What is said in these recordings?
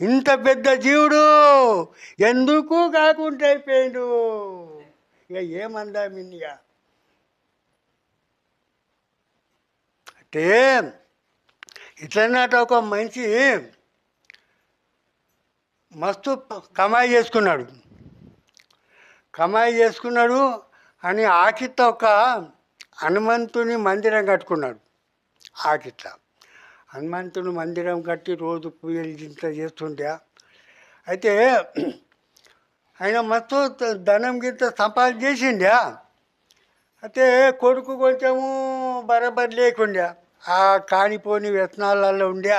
ఇంత పెద్ద జీవుడు ఎందుకు కాకుండా అయిపోయాడు? ఇక ఏమందా మిన్నిగా? అంటే ఇట్లన్నట్టు ఒక మనిషి మస్తు కమాయి చేసుకున్నాడు. కమాయి చేసుకున్నాడు అని ఆకిత్త ఒక హనుమంతుని మందిరం కట్టుకున్నాడు. ఆకిత హనుమంతుని మందిరం కట్టి రోజు పూజలు ఇంత చేస్తుండే. అయితే ఆయన మస్తు ధనం గింత సంపాదన చేసిండే. అయితే కొడుకు కొంచెము బరబర్ లేకుండా. ఆ కానిపోని వ్యసనాలలో ఉండే.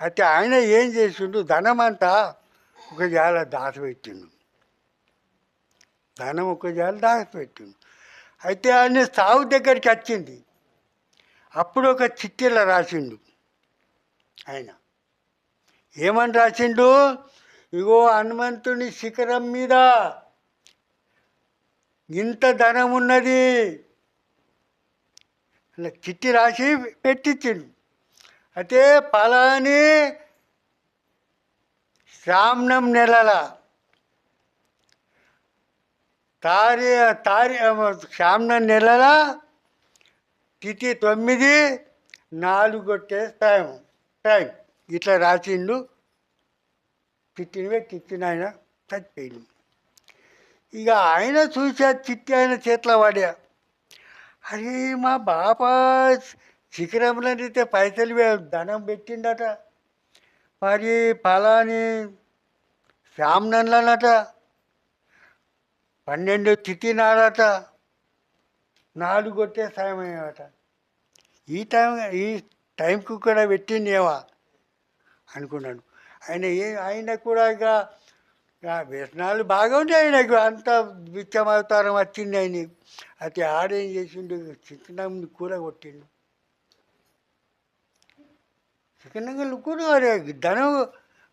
అయితే ఆయన ఏం చేసిండు? ధనం అంతా ఒక జాల దాచిపెట్టిండు ధనం ఒక జాల దాచిపెట్టిండు అయితే ఆయన సాగు దగ్గరికి వచ్చింది. అప్పుడు ఒక చిట్టిలో రాసిండు. ఆయన. ఏమని రాసిండు? ఇగో హనుమంతుని శిఖరం మీద ఇంత ధనం ఉన్నది. చిట్టి రాసి పెట్టించిండు అయితే పలాని శ్రావణం నెలల తారి తారి శ్రావణం నెలల తిథి తొమ్మిది నాలుగు కొట్టే టైం ఇట్లా రాసిండు. తిట్టినవే తిట్టిన ఆయన చచ్చిపోయిండు. ఇక ఆయన చూసా చిట్టి ఆయన చేతిలో పడా అరే మా బాప శిఖరంలో అయితే పైసలు ధనం పెట్టిండట. మరి ఫలాని శ్రావణంలోనట పన్నెండు తిథి నాడట నాలుగు కొట్టే సాయం అయ్యాట ఈ టైం ఈ టైంకు కూడా పెట్టిండేవా అనుకున్నాను. ఆయన ఏ ఆయన కూడా ఇక వేసనాలు వ్యసనాలు బాగా ఉండే ఆయనకు అంత విత్తమవతారం వచ్చింది ఆయన అయితే ఆడేం చేసిండు? చికెనం కూర కొట్టిండు. చికెన్ కూర అరే ధనం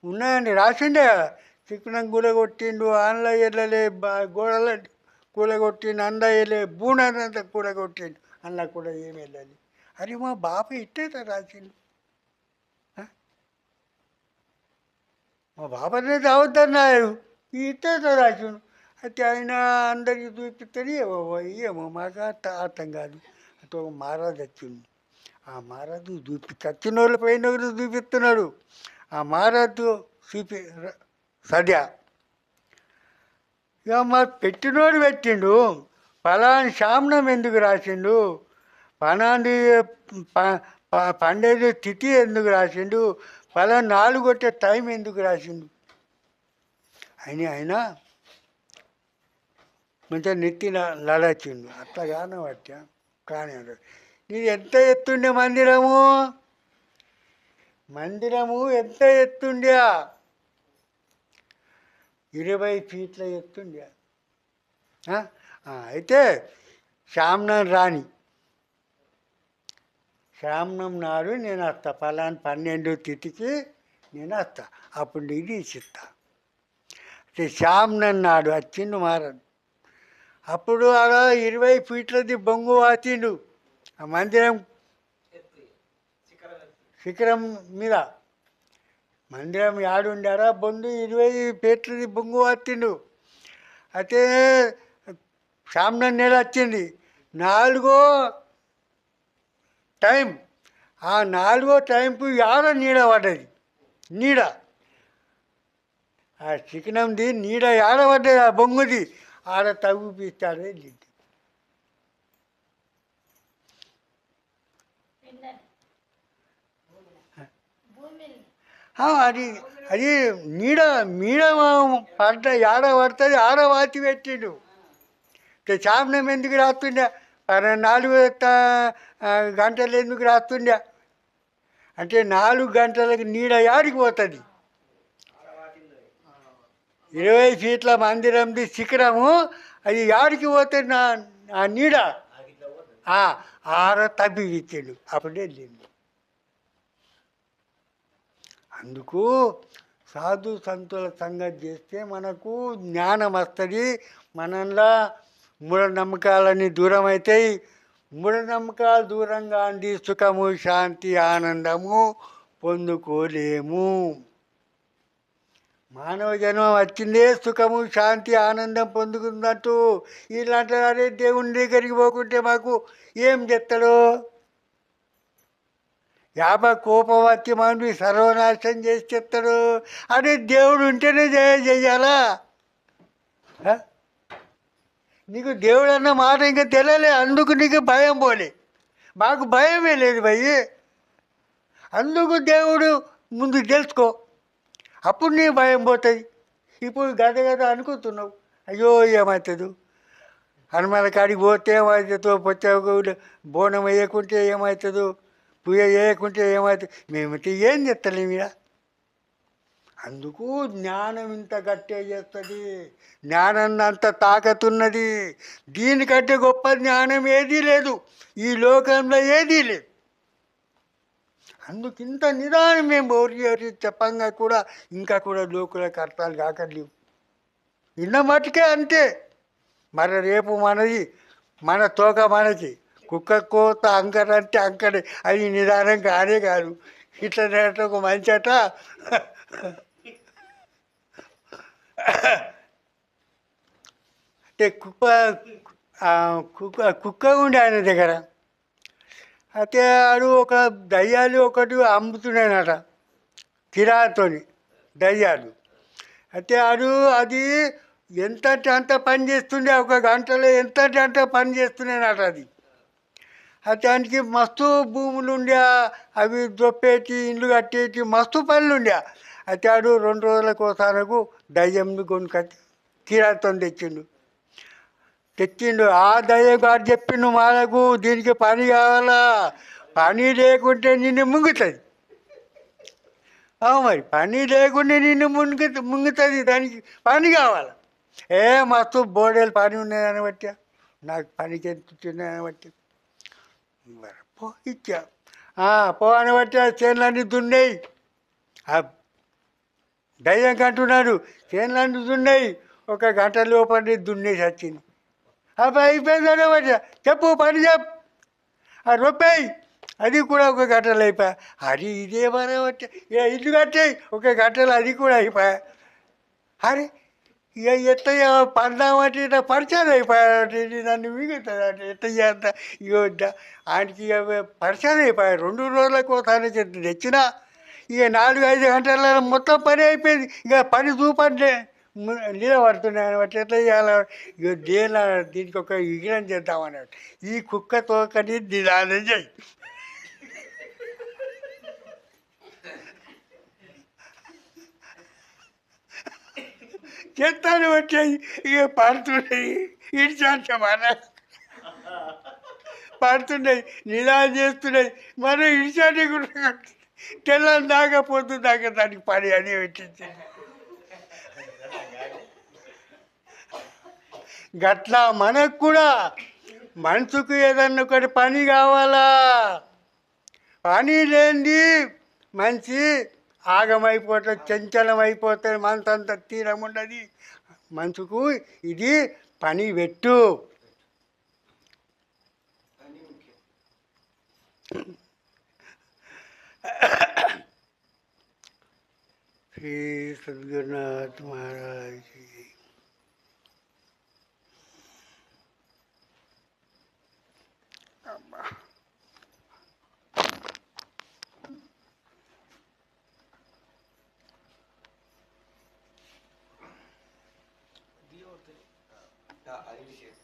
ఉన్నాయని రాసిండే. చికెనం కూర కొట్టిండు ఆన్ల ఎల్లలే గోడల కూర కొట్టిండు అంద వెళ్ళే బూనంత కూర కొట్టిండు. అందులో కూడా ఏం వెళ్ళాలి అరే మా బాప ఇట్టేట రాసిండు మా మా బాబానే తాగుతున్నారు ఇట్టేట రాసిండు అయితే ఆయన అందరికి చూపిస్తుంది ఏమో ఏమో మాకు అర్థం కాదు. అయితే ఒక మహారాజు ఆ మహారాజు చూపి చచ్చిన వాళ్ళు పైన ఒకరు చూపిస్తున్నాడు. ఆ మహారాజు చూపి ర- సద్య. ఇక మా పెట్టినోడు పెట్టిండు. ఫలాని శామనం ఎందుకు రాసిండు? పనాన్ని ప- ప- పండేది తిథి ఎందుకు రాసిండు? పలా నాలుగు కొట్టే టైం ఎందుకు రాసిండు? అని ఆయన మంచిగా నెత్తిన లడచ్చిండు అట్లా కాన పట్టా కానీ నీది ఎంత ఎత్తుండే మందిరము? మందిరము ఎంత ఎత్తుండే? ఇరవై ఫీట్ల ఎత్తుండే. అయితే శ్రావణం రాణి. శ్రావణం నాడు నేను వస్తా పలాని పన్నెండు తిథికి నేను వస్తా అప్పుడు నీకు తీసిస్తా అయితే శ్రావణం నాడు వచ్చిండు మారదు అప్పుడు అలా ఇరవై ఫీట్లది బొంగు వాచిండు. ఆ మందిరం శిఖరం మీద. మందిరం యాడుండారా? బొందు ఇరవై ఫీట్లది బొంగు వాచిండు. అయితే శ్రావణం నెల వచ్చింది నాలుగో టైం. ఆ నాలుగో టైంకు యాడ నీడ పడ్డది? నీడ. ఆ చికెనంది నీడ యాడ పడ్డది? ఆ బొంగుది ఆడ తగ్గిపిస్తాడు వెళ్ళింది అది అది నీడ నీడ పడ్డ ఆడ పడుతుంది ఆడ వాతి పెట్టిండు చాపనం ఎందుకు రాస్తుండే నాలుగు గంటలు ఎందుకు రాస్తుండే? అంటే నాలుగు గంటలకు నీడ యాడికి పోతుంది? ఇరవై ఫీట్ల మందిరంది శిఖరము అది యాడికి పోతుంది నా ఆ నీడ? ఆర తబ్బి ఇచ్చాడు అప్పుడే వెళ్ళింది. అందుకు సాధు సంతుల సంగతి చేస్తే మనకు జ్ఞానం వస్తుంది. మనల్లా మూఢనమ్మకాలన్నీ దూరం అవుతాయి మూఢనమ్మకాలు దూరంగా అంది సుఖము శాంతి ఆనందము పొందుకోలేము. మానవ జన్మ వచ్చిందే సుఖము శాంతి ఆనందం పొందుకున్నట్టు. ఇలాంటి అరే దేవుని దగ్గరికి పోకుంటే మాకు ఏం చెప్తాడు? యాభ కోపం వచ్చి మనవి సర్వనాశనం చేసి చెప్తాడు. అరే దేవుడు ఉంటేనే జయ నీకు దేవుడు అన్న మాట ఇంకా తెలియలే అందుకు నీకు భయం పోలే. మాకు భయమే లేదు భయ్యి. అందుకు దేవుడు ముందు తెలుసుకో. అప్పుడు నీ భయం పోతుంది. ఇప్పుడు గద గద అనుకుంటున్నావు. అయ్యో ఏమవుతుంది హనుమాన కాడికి పోతే ఏమవుతుందో పొత్తే బోనం వేయకుంటే ఏమవుతుందో పూజ చేయకుంటే ఏమవుతుంది మేమైతే ఏం చెప్తలేము ఇక అందుకు జ్ఞానం ఇంత గట్టే చేస్తుంది. జ్ఞానం అంత తాకతున్నది. దీనికంటే గొప్ప జ్ఞానం ఏదీ లేదు. ఈ లోకంలో ఏదీ లేదు. అందుకు ఇంత నిదానం మేము ఓరి ఓరి చెప్పంగా కూడా ఇంకా కూడా లోకులకు అర్థాలు కాకలేవు ఇన్న మటుకే అంతే. మరి రేపు మనది మన తోక మనకి. కుక్క కోత అంకర అంటే అంకరే. అది నిదానం కానే కాదు. ఇట్లా నేట ఒక మంచి అట. అంటే కుక్క కుక్క కుక్క ఉండే ఆయన దగ్గర. అయితే ఆడు ఒక దయ్యాలు ఒకటి అమ్ముతున్నాయనట కిరాతో దయ్యాలు. అయితే ఆడు అది ఎంత అంత పని చేస్తుండే ఒక గంటలో ఎంత అంటే అంత పని చేస్తున్నాయనట అది. అయితే దానికి మస్తు భూములు ఉండే అవి దొప్పేటి ఇండ్లు కట్టేటి మస్తు పనులు ఉండే అతడు రెండు రోజులకు ఒకసారకు దయ్యంని కొనుక్కొచ్చి కిరాతం తెచ్చిండు. తెచ్చిండు. ఆ దయ్యం గారు చెప్పిండు మాలకు దీనికి పని కావాలా? పని లేకుంటే నిన్ను ముంగుతుంది. మరి పని లేకుంటే నిన్ను మునిగి ముంగుతుంది. దానికి పని కావాలి? ఏ మస్తు బోడేలు పని ఉన్నాయని బట్టి నాకు పనికి ఎంత చిన్నదని బట్టి మరి పో ఇచ్చా. పో అని బట్టి ఆ చేనులన్నీ దున్నాయి. దయ్యం కంటున్నాడు. చేనులు దున్నాయి. ఒక గంట లోపలి దున్నేసి వచ్చింది అబ్బాయి అయిపోయిందనే వచ్చా చెప్పు పని చెప్పు ఆ రొప్పాయి అది కూడా ఒక గంటలు అయిపోయా అది ఇదే మరే వచ్చా ఇక ఇల్లు కట్టాయి ఒక గంటలు అది కూడా అయిపోయా. అరే ఇక ఎట్లా పడదామంటే ఇట్లా పరిచయం అయిపోయాడు నన్ను మిగుతుంది అంటే ఎట్లా చేస్తా ఇక ఆయనకి ఇక పరిచయం అయిపోయాయి రెండు రోజులకు ఒకసారి తెచ్చినా ఇక నాలుగు ఐదు గంటల మొత్తం పని అయిపోయింది. ఇక పని చూపండి నిలబడుతున్నాయి బట్టి ఎట్లా చేయాలి? ఇక దేని దీనికి ఒక విగ్రహం చేద్దామన్నాడు. ఈ కుక్కతో తోకని నిదానం చేయి. చెత్తాను వచ్చాయి. ఇక పడుతున్నాయి. ఇడిచాంట మన. పడుతున్నాయి. నిదానం చేస్తున్నాయి. మనం ఇడిచాటి కూడా తెల్లని దాకా పొద్దు దాకా దానికి పని అని పెట్టించింది గట్లా మనకు కూడా మనసుకు ఏదన్నా ఒకటి పని కావాలా? పని లేనిది మంచి ఆగమైపోతుంది చంచలం అయిపోతుంది మనసు అంత తీరం ఉండదు. మనసుకు ఇది పని పెట్టు. श्री सदगुरुनाथ महाराज की Yeah, I did